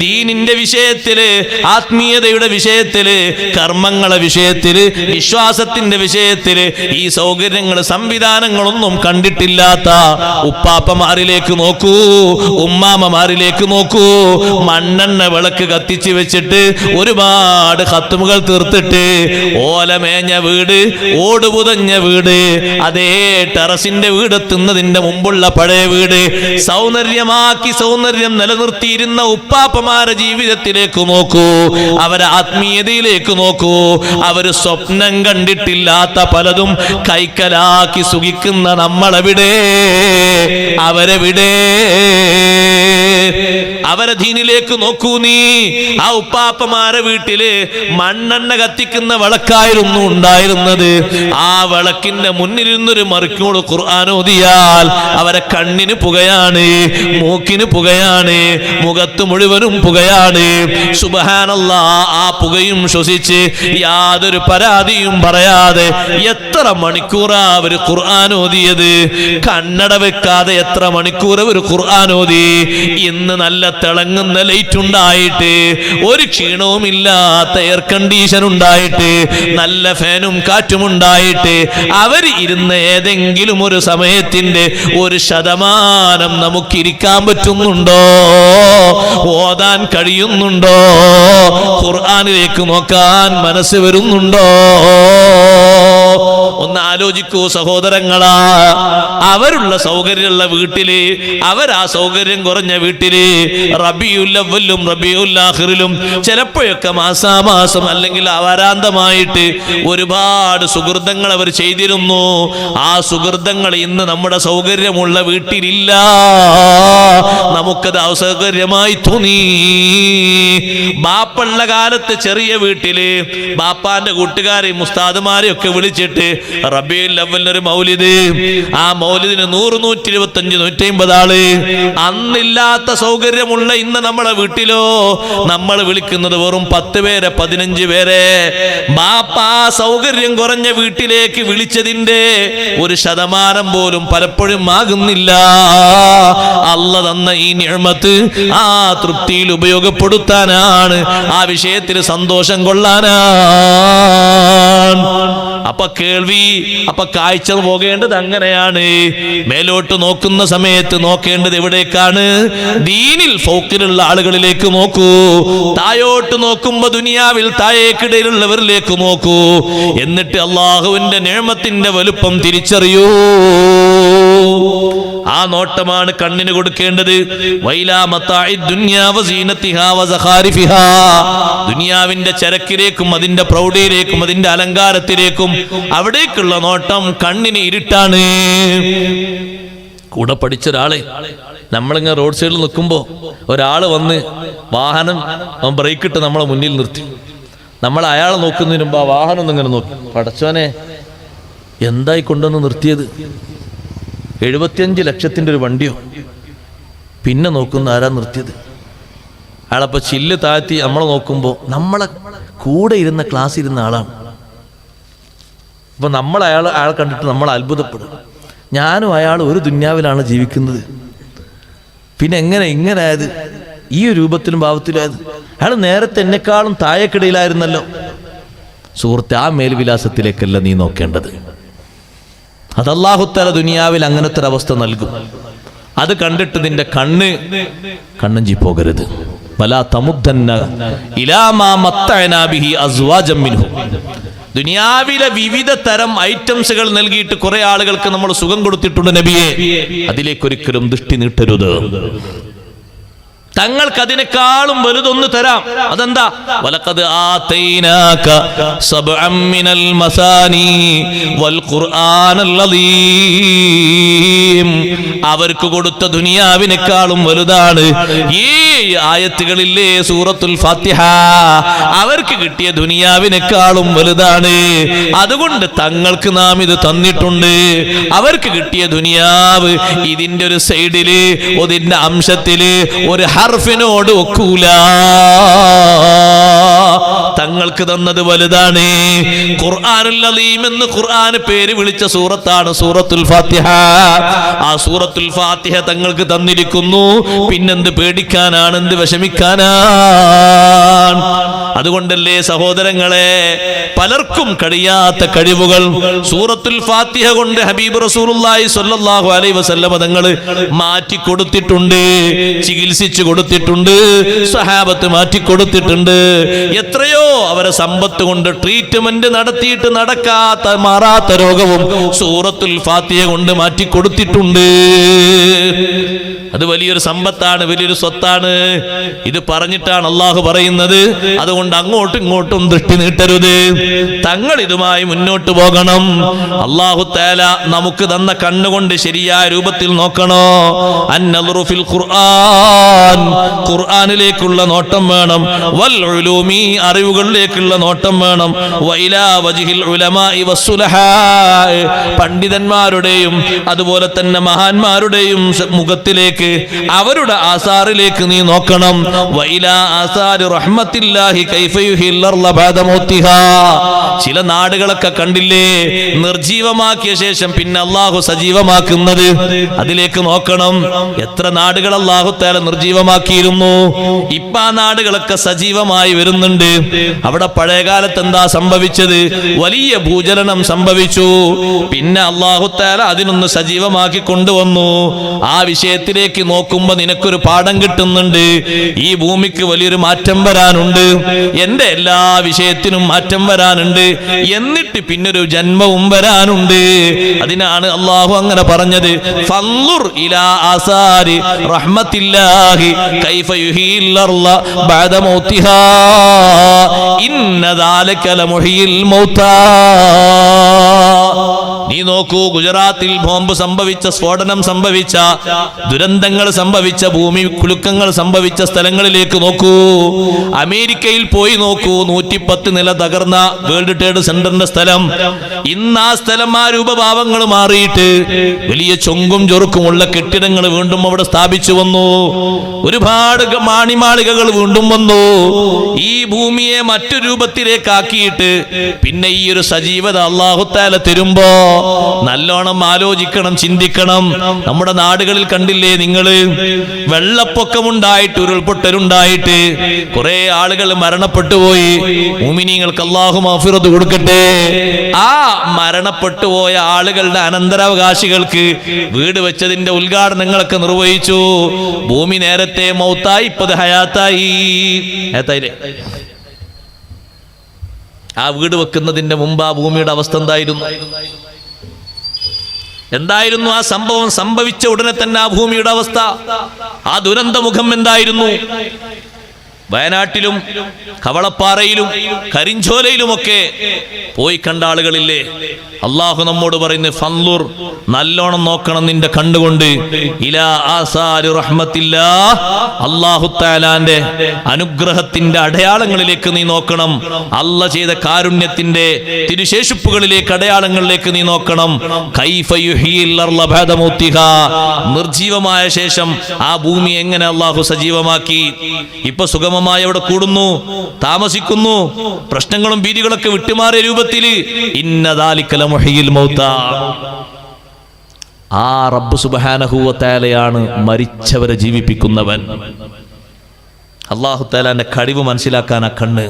ദീനിന്റെ വിഷയത്തിൽ ആത്മീയതയുടെ വിഷയത്തിൽ കർമ്മങ്ങളെ വിഷയത്തിൽ വിശ്വാസത്തിന്റെ വിഷയത്തിൽ ഈ സൗകര്യങ്ങൾ സംവിധാനങ്ങളൊന്നും കണ്ടിട്ടില്ലാത്ത ഉപ്പാപ്പമാരിലേക്ക് നോക്കൂ ഉമ്മാമ്മമാരിലേക്ക് നോക്കൂ. മണ്ണെണ്ണ വിളക്ക് കത്തിച്ച് വെച്ചിട്ട് ഒരുപാട് ഹത്തുമുകൾ തീർത്തിട്ട് ഓലമേഞ്ഞ വീട് ഓടുപുതഞ്ഞ വീട് അതേ ടെറസിന്റെ വീട് എത്തുന്നതിന്റെ മുമ്പുള്ള പഴയ വീട് സൗന്ദര്യമാക്കി സൗന്ദര്യം നിലനിർത്തിയിരുന്ന ഉപ്പാപ്പമാരെ ജീവിതത്തിലേക്ക് നോക്കൂ. അവരെ ആത്മീയതയിലേക്ക് നോക്കൂ. അവർ സ്വപ്നം കണ്ടിട്ടില്ലാത്ത പലതും കൈക്കലാക്കി സുഖിക്കുന്ന നമ്മളെവിടെ? അവരെവിടെ അവരെ ദീനിലേക്ക് നോക്കൂ നീ. ആ ഉപ്പാപ്പമാരെ വീട്ടിൽ മണ്ണെണ്ണ കത്തിക്കുന്ന വിളക്കായിരുന്നു ഉണ്ടായിരുന്നത്. ആ വിളക്കിന്റെ മുന്നിലിരുന്നൊരു മറിക്കോട് ഖുർആൻ ഓതിയാൽ അവരെ കണ്ണിന് പുകയാണ് മൂക്കിന് പുകയാണ് മുഖത്ത് മുഴുവനും പുകയാണ്. സുബഹാനല്ല ആ പുകയും ശ്വസിച്ച് യാതൊരു പരാതിയും പറയാതെ എത്ര മണിക്കൂറാ അവർ ഖുർആൻ കണ്ണട കണ്ണട വെക്കാതെ എത്ര മണിക്കൂർ ഒരു ഖുർആൻ ഓതി? ഇന്ന് നല്ല തിളങ്ങുന്ന ലൈറ്റ് ഉണ്ടായിട്ട് ഒരു ക്ഷീണവും ഇല്ലാത്ത എയർ കണ്ടീഷൻ ഉണ്ടായിട്ട് നല്ല ഫാനും കാറ്റും ഉണ്ടായിട്ട് അവർ ഇരുന്ന ഏതെങ്കിലും ഒരു സമയത്തിന്റെ ഒരു ശതമാനം നമുക്കിരിക്കാൻ പറ്റുന്നുണ്ടോ? ഓതാൻ കഴിയുന്നുണ്ടോ? ഖുർആാനിലേക്ക് നോക്കാൻ മനസ്സ് വരുന്നുണ്ടോ? ഒന്ന് ആലോചിക്കൂ സഹോദരങ്ങളാ. അവരുള്ള സൗകര്യമുള്ള വീട്ടിൽ അവരാ സൗകര്യം കുറഞ്ഞ വീട്ടിൽ റബിയുല്ലവല്ലും റബിയുല്ലാഹിറിലും ചിലപ്പോഴൊക്കെ മാസാമാസം അല്ലെങ്കിൽ അവരാന്തമായിട്ട് ഒരുപാട് സുഹൃതങ്ങൾ അവർ ചെയ്തിരുന്നു. ആ സുഹൃതങ്ങൾ ഇന്ന് നമ്മുടെ സൗകര്യമുള്ള വീട്ടിലില്ല. നമുക്കത് അസൗകര്യമായി തോന്നി. ബാപ്പുള്ള കാലത്ത് ചെറിയ വീട്ടിൽ ബാപ്പാന്റെ കൂട്ടുകാരെയും മുസ്താദുമാരെയും ഒക്കെ വിളിച്ചിട്ട് റബിയുൽ അവലിനൊരു മൗലിദ്. ആ മൗലിദിന് നൂറ് നൂറ്റി ഇരുപത്തി അഞ്ച് നൂറ്റി അമ്പത് ആൾ അന്നില്ലാത്ത സൗകര്യമുള്ള ഇന്ന് നമ്മളെ വീട്ടിലോ നമ്മൾ വിളിക്കുന്നത് വെറും പത്ത് പേരെ പതിനഞ്ച് പേരെ. ബാപ്പ ആ സൗകര്യം കുറഞ്ഞ വീട്ടിലേക്ക് വിളിച്ചതിന്റെ ഒരു ശതമാനം പോലും പലപ്പോഴും ആകുന്നില്ല. അല്ല തന്ന ഈ നിഴമത്ത് ആ തൃപ്തിയിൽ ഉപയോഗപ്പെടുത്താനാണ് ആ വിഷയത്തിൽ സന്തോഷം കൊള്ളാനാണ്. അപ്പൊ കേൾവി അപ്പൊ കാഴ്ച പോകേണ്ടത് അങ്ങനെയാണ്. മേലോട്ട് നോക്കുന്ന സമയത്ത് നോക്കേണ്ടത് എവിടേക്കാണ്? ദീനിൽ ഫോക്കിലുള്ള ആളുകളിലേക്ക് നോക്കൂ. തായോട്ട് നോക്കുമ്പോ ദുനിയാവിൽ താഴേക്കിടയിലുള്ളവരിലേക്ക് നോക്കൂ. എന്നിട്ട് അള്ളാഹുവിന്റെ നേമത്തിന്റെ വലുപ്പം തിരിച്ചറിയൂ. ആ നോട്ടമാണ് കണ്ണിന് കൊടുക്കേണ്ടത്. ദുനിയാവിന്റെ ചരക്കിലേക്കും അതിന്റെ പ്രൗഢിയിലേക്കും അതിന്റെ അലങ്കാരത്തിലേക്കും അവിടേക്കുള്ള നോട്ടം കണ്ണിന് ഇരുട്ടാണ്. കൂടെ പഠിച്ച ഒരാളെ നമ്മളിങ്ങനെ റോഡ് സൈഡിൽ നിൽക്കുമ്പോൾ ഒരാൾ വന്ന് വാഹനം ബ്രേക്ക് ഇട്ട് നമ്മളെ മുന്നിൽ നിർത്തി. നമ്മൾ അയാളെ നോക്കുന്നതിന് മുമ്പ് ആ വാഹനം ഒന്നിങ്ങനെ നോക്കി. പടച്ചോനെ എന്തായി കൊണ്ടുവന്ന് നിർത്തിയത്? എഴുപത്തിയഞ്ച് ലക്ഷത്തിന്റെ ഒരു വണ്ടിയോ? പിന്നെ നോക്കുന്ന ആരാ നിർത്തിയത്? അയാളപ്പോ ചില്ല് താഴ്ത്തി നമ്മളെ നോക്കുമ്പോൾ നമ്മളെ കൂടെ ഇരുന്ന ക്ലാസ് ഇരുന്ന ആളാണ്. അപ്പോൾ നമ്മൾ അയാൾ അയാളെ കണ്ടിട്ട് നമ്മൾ അത്ഭുതപ്പെടും. ഞാനും അയാൾ ഒരു ദുന്യാവിലാണ് ജീവിക്കുന്നത്. പിന്നെ എങ്ങനെ ഇങ്ങനെ ആയത്? ഈ രൂപത്തിലും ഭാവത്തിലായത് അയാൾ നേരത്തെ എന്നെക്കാളും താഴേക്കിടയിലായിരുന്നല്ലോ. സുഹൃത്തെ ആ മേൽവിലാസത്തിലേക്കല്ല നീ നോക്കേണ്ടത്. അത് അള്ളാഹുത്തല ദുനിയാവിൽ അങ്ങനത്തെ ഒരു അവസ്ഥ നൽകും. അത് കണ്ടിട്ട് നിന്റെ കണ്ണ് കണ്ണഞ്ചി പോകരുത്. ദുനിയാവിലെ വിവിധ തരം ഐറ്റംസുകൾ നൽകിയിട്ട് കുറെ ആളുകൾക്ക് നമ്മൾ സുഖം കൊടുത്തിട്ടുണ്ട് നബിയെ. അതിലേക്കൊരിക്കലും ദൃഷ്ടി നീട്ടരുത്. തങ്ങൾക്ക് അതിനേക്കാളും വലുതൊന്ന് തരാം. അതെന്താ? വലഖദ് ആതൈനാക മിനൽ മസാനി വൽ അവർക്ക് കൊടുത്ത ദുനിയാവിനേക്കാളും വലുതാണ്. ഈ ആയത്തുകളില്ലേ സൂറത്തുൽ ഫാത്തിഹ? അവർക്ക് കിട്ടിയ ദുനിയാവിനേക്കാളും വലുതാണ്. അതുകൊണ്ട് തങ്ങൾക്ക് നാം ഇത് തന്നിട്ടുണ്ട്. അവർക്ക് കിട്ടിയ ദുനിയാവ് ഇതിന്റെ ഒരു സൈഡിൽ ഇതിന്റെ അംശത്തിൽ ഒരു ഹർഫിനോട് ഒക്കൂല തങ്ങൾക്ക് തന്നത് വലുതാണ്. ഖുർആനുൽ എന്ന് ഖുർആൻ പേര് വിളിച്ച സൂറത്താണ് സൂറത്തുൽ ഫാത്തിഹ. ആ സൂറത്തുൽ ഫാത്തിഹ തങ്ങൾക്ക് തന്നിരിക്കുന്നു. പിന്നെന്ത് പേടിക്കാനാണ് എന്ത് വിഷമിക്കാനാണ് അതുകൊണ്ടല്ലേ സഹോദരങ്ങളെ പലർക്കും കഴിയാത്ത കഴിവുകൾ. സൂറത്തുൽ ഫാത്തിഹ കൊണ്ട് ഹബീബ് റസൂലുള്ളാഹി സ്വല്ലല്ലാഹു അലൈഹി വസല്ലം തങ്ങൾ മാറ്റി കൊടുത്തിട്ടുണ്ട് ചികിത്സിച്ചു കൊടുത്തിട്ടുണ്ട് സഹാബത്ത് മാറ്റി കൊടുത്തിട്ടുണ്ട്. എത്രയോ അവരെ സമ്പത്ത് കൊണ്ട് ട്രീറ്റ്മെന്റ് നടത്തിയിട്ട് നടക്കാത്ത മാറാത്ത രോഗവും സൂറത്തുൽ ഫാത്തിഹ കൊണ്ട് മാറ്റി കൊടുത്തിട്ടുണ്ട്. അത് വലിയൊരു സമ്പത്താണ് വലിയൊരു സ്വത്താണ്. ഇത് പറഞ്ഞിട്ടാണ് അള്ളാഹു പറയുന്നത്. അതുകൊണ്ട് അങ്ങോട്ടും ഇങ്ങോട്ടും ദൃഷ്ടി നീട്ടരുത്. തങ്ങൾ ഇതുമായി മുന്നോട്ട് പോകണം. അള്ളാഹു തേല നമുക്ക് തന്ന കണ്ണുകൊണ്ട് ശരിയായ രൂപത്തിൽ നോക്കണോ? അന്നുറുഫിൽ ഖുർആൻ. ഖുർആനിലേക്കുള്ള നോട്ടം വേണം. വൽ ഉലൂമി അറിവുകളിലേക്കുള്ള നോട്ടം വേണം. വൈലാ വജിഹിൽ പണ്ഡിതന്മാരുടെയും അതുപോലെ തന്നെ മഹാന്മാരുടെയും മുഖത്തിലേക്ക് അവരുടെ ആസാറിലേക്ക് നീ നോക്കണം. വൈലാ ആസാരി റഹ്മത്തില്ലാഹി ചില നാടുകളൊക്കെ കണ്ടില്ലേ നിർജീവമാക്കിയ ശേഷം പിന്നെ അള്ളാഹു സജീവമാക്കുന്നത്. അതിലേക്ക് നോക്കണം എത്ര നാടുകൾ അള്ളാഹു തേല നിർജീവമാക്കിയിരുന്നു. ഇപ്പൊ ആ നാടുകളൊക്കെ സജീവമായി വരുന്നുണ്ട്. അവിടെ പഴയകാലത്ത് എന്താ സംഭവിച്ചത്? വലിയ ഭൂചലനം സംഭവിച്ചു. പിന്നെ അള്ളാഹു തേല അതിനൊന്ന് സജീവമാക്കി കൊണ്ടുവന്നു. ആ വിഷയത്തിലേക്ക് നോക്കുമ്പോ നിനക്കൊരു പാഠം കിട്ടുന്നുണ്ട്. ഈ ഭൂമിക്ക് വലിയൊരു മാറ്റം വരാനുണ്ട്. എന്റെ എല്ലാ വിഷയത്തിനും മാറ്റം വരാനുണ്ട്. എന്നിട്ട് പിന്നൊരു ജന്മവും വരാനുണ്ട്. അതിനാണ് അള്ളാഹു അങ്ങനെ പറഞ്ഞത്. ഇന്നതാലക്കല ഇലാ റഹ്മത്തില്ലാഹി കൈഫ മൗതിഹാ ഇന്ന ദാലക മൗതാ നീ നോക്കൂ ഗുജറാത്തിൽ ബോംബ് സംഭവിച്ച സ്ഫോടനം സംഭവിച്ച ദുരന്തങ്ങൾ സംഭവിച്ച ഭൂമി കുലുക്കങ്ങൾ സംഭവിച്ച സ്ഥലങ്ങളിലേക്ക് നോക്കൂ. അമേരിക്കയിൽ പോയി നോക്കൂ നൂറ്റിപ്പത്ത് നില തകർന്ന വേൾഡ് ട്രേഡ് സെന്ററിന്റെ സ്ഥലം. ഇന്ന് ആ സ്ഥലം ആ രൂപഭാവങ്ങൾ മാറിയിട്ട് വലിയ ചൊങ്കും ചൊറുക്കുമുള്ള കെട്ടിടങ്ങൾ വീണ്ടും അവിടെ സ്ഥാപിച്ചു വന്നു. ഒരുപാട് മാണിമാളികകൾ വീണ്ടും വന്നു. ഈ ഭൂമിയെ മറ്റു രൂപത്തിലേക്കാക്കിയിട്ട് പിന്നെ ഈ ഒരു സജീവത അള്ളാഹുത്താല തരുമ്പോ നല്ലോണം ആലോചിക്കണം ചിന്തിക്കണം. നമ്മുടെ നാടുകളിൽ കണ്ടില്ലേ നിങ്ങൾ? വെള്ളപ്പൊക്കമുണ്ടായിട്ട് ഉരുൾപൊട്ടലുണ്ടായിട്ട് കുറെ ആളുകൾ മരണപ്പെട്ടു പോയി ഉമിനിങ്ങൾക്ക് അള്ളാഹു മാഫിറത്ത് കൊടുക്കട്ടെ. ആ മരണപ്പെട്ടു പോയ ആളുകളുടെ അനന്തരാവകാശികൾക്ക് വീട് വെച്ചതിന്റെ ഉദ്ഘാടനങ്ങളൊക്കെ നിർവഹിച്ചു. ഭൂമി നേരത്തെ മൗത്തായി ഇപ്പത് ഹയാത്തായി. ഹയാത്തായില്ലേ ആ വീട് വെക്കുന്നതിന്റെ മുമ്പ് ആ ഭൂമിയുടെ അവസ്ഥ എന്തായിരുന്നു? എന്തായിരുന്നു ആ സംഭവം സംഭവിച്ച ഉടനെ തന്നെ ആ ഭൂമിയുടെ അവസ്ഥ? ആ ദുരന്തമുഖം എന്തായിരുന്നു? വയനാട്ടിലും കവളപ്പാറയിലും കരിഞ്ചോലയിലുമൊക്കെ പോയി കണ്ട ആളുകളില്ലേ? അള്ളാഹു നമ്മോട് പറയുന്ന ഫല്ലൂർ നല്ലോണം നോക്കണം നിന്റെ കണ്ടുകൊണ്ട് ഇലാ ആസാരു റഹ്മത്തില്ല അള്ളാഹു താലാന്റെ അനുഗ്രഹത്തിന്റെ അടയാളങ്ങളിലേക്ക് നീ നോക്കണം. അല്ല ചെയ്ത കാരുണ്യത്തിന്റെ തിരുശേഷിപ്പുകളിലേക്ക് അടയാളങ്ങളിലേക്ക് നീ നോക്കണം. നിർജീവമായ ശേഷം ആ ഭൂമി എങ്ങനെ അള്ളാഹു സജീവമാക്കി? ഇപ്പൊ സുഗമമായി അവിടെ കൂടുന്നു താമസിക്കുന്നു. പ്രശ്നങ്ങളും ഭീതികളൊക്കെ വിട്ടുമാറിയ രൂപത്തിൽ ഇന്നതാലിക്കല മുഹയിൽ മൗത്ത. ആ റബ്ബ് സുബഹാനഹൂവത്താലയാണ് മരിച്ചവരെ ജീവിപ്പിക്കുന്നവൻ. അള്ളാഹുത്താലാന്റെ കഴിവ് മനസ്സിലാക്കാൻ ആ കണ്ണ്.